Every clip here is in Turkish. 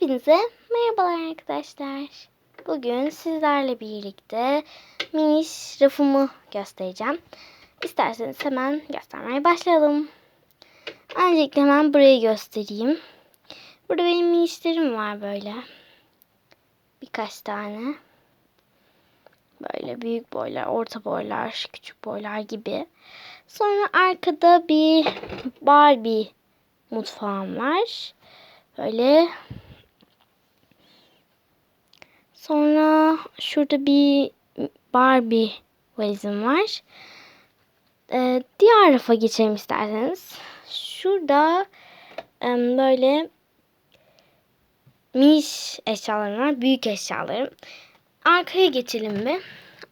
Hepinize merhabalar arkadaşlar. Bugün sizlerle birlikte miniş rafımı göstereceğim. İsterseniz hemen göstermeye başlayalım. Öncelikle hemen burayı göstereyim. Burada benim minişlerim var böyle. Birkaç tane. Böyle büyük boylar, orta boylar, küçük boylar gibi. Sonra arkada bir Barbie mutfağım var. Böyle. Sonra şurada bir Barbie valizim var. Ee, diğer rafa geçelim isterseniz. Şurada em, böyle miş eşyalarım var. Büyük eşyalarım. Arkaya geçelim bir.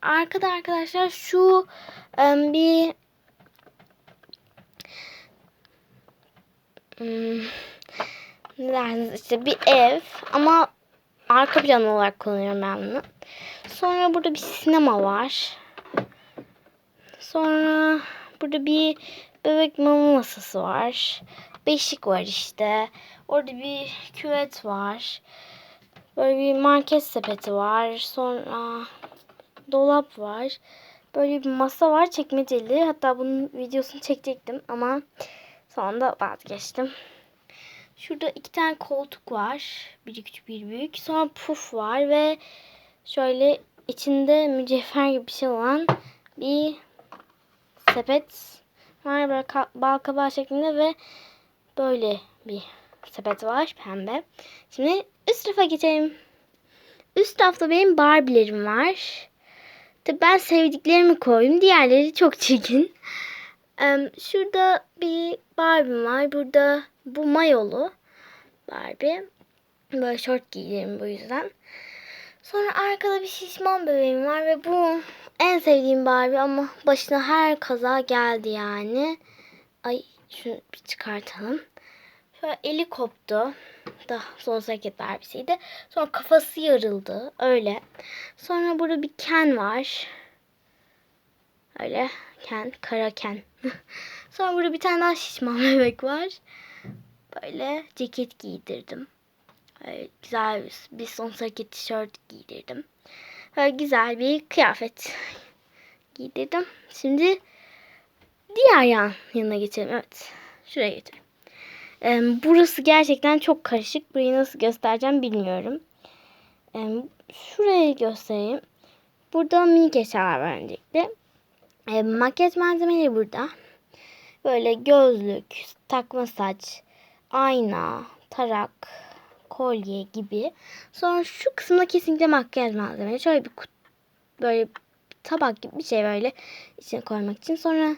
Arkada arkadaşlar şu em, bir hmm, ne dersiniz işte bir ev ama arka plan olarak kullanıyorum ben bunu. Sonra burada bir sinema var. Sonra burada bir bebek mama masası var. Beşik var işte. Orada bir küvet var. Böyle bir market sepeti var. Sonra dolap var. Böyle bir masa var çekmeceli. Hatta bunun videosunu çekecektim ama sonunda vazgeçtim. Şurada iki tane koltuk var. Biri küçük bir büyük. Sonra puf var ve şöyle içinde mücevher gibi bir şey olan bir sepet var. Böyle bal kabağı şeklinde ve böyle bir sepet var pembe. Şimdi üst rafa geçelim. Üst rafta benim Barbie'lerim var. Tabii ben sevdiklerimi koydum. Diğerleri çok çirkin. Şurada bir Barbie var. Burada bu mayolu Barbie. Böyle şort giyerim bu yüzden. Sonra arkada bir şişman bebeğim var ve bu en sevdiğim Barbie ama başına her kaza geldi yani. Ay şunu bir çıkartalım. Şöyle eli koptu. Da son hareket Barbie'siydi. Sonra kafası yarıldı. Öyle. Sonra burada bir Ken var. Öyle. Ken. Kara Ken. Sonra burada bir tane daha şişman bebek var. Böyle ceket giydirdim. Böyle güzel bir, bir son tişört giydirdim. Böyle güzel bir kıyafet giydirdim. Şimdi diğer yan yanına geçelim. Evet. Şuraya geçelim. Ee, burası gerçekten çok karışık. Burayı nasıl göstereceğim bilmiyorum. Ee, şurayı göstereyim. Burada minik eşyalar var öncelikle. Ee, makyaj malzemeleri burada. Böyle gözlük, takma saç, ayna, tarak, kolye gibi. Sonra şu kısımda kesinlikle makyaj malzemeleri. Şöyle bir kut, böyle tabak gibi bir şey böyle içine koymak için. Sonra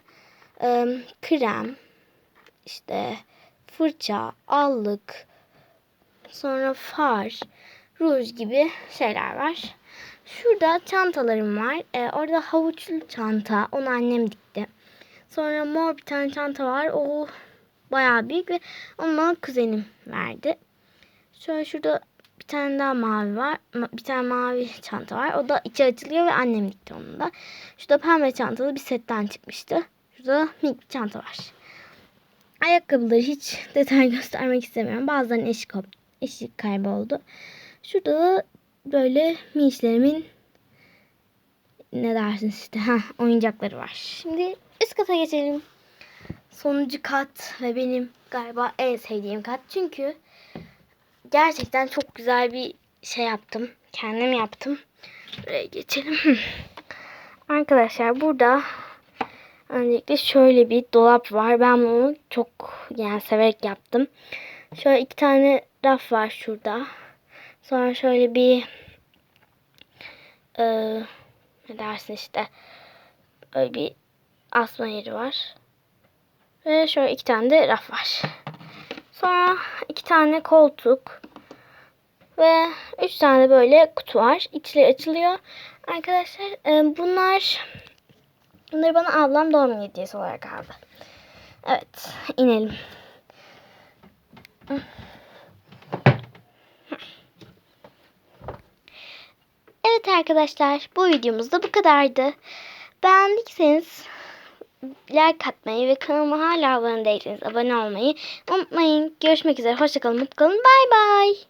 e, krem, işte fırça, allık, sonra far, ruj gibi şeyler var. Şurada çantalarım var. Ee, orada havuçlu çanta. Onu annem dikti. Sonra mor bir tane çanta var. O bayağı büyük ve onu kuzenim verdi. Şöyle şurada bir tane daha mavi var. Bir tane mavi çanta var. O da içi açılıyor ve annem dikti onu da. Şurada pembe çantalı bir setten çıkmıştı. Şurada minik bir çanta var. Ayakkabıları hiç detay göstermek istemiyorum. Bazılarının eşi, eşi kayboldu. Şurada da böyle minişlerimin ne dersiniz işte ha oyuncakları var. Şimdi üst kata geçelim. Sonuncu kat ve benim galiba en sevdiğim kat. Çünkü gerçekten çok güzel bir şey yaptım. Kendim yaptım. Buraya geçelim. Arkadaşlar burada öncelikle şöyle bir dolap var. Ben bunu çok yani severek yaptım. Şöyle iki tane raf var şurada. Sonra şöyle bir e, ne dersin işte böyle bir asma yeri var. Ve şöyle iki tane de raf var. Sonra iki tane koltuk ve üç tane böyle kutu var. İçleri açılıyor. Arkadaşlar e, bunlar bunları bana ablam doğum hediyesi olarak aldı. Evet inelim. Evet arkadaşlar bu videomuz da bu kadardı. Beğendiyseniz like atmayı ve kanalıma hala abone değilseniz abone olmayı unutmayın. Görüşmek üzere. Hoşçakalın. Mutlu kalın. Bay bay.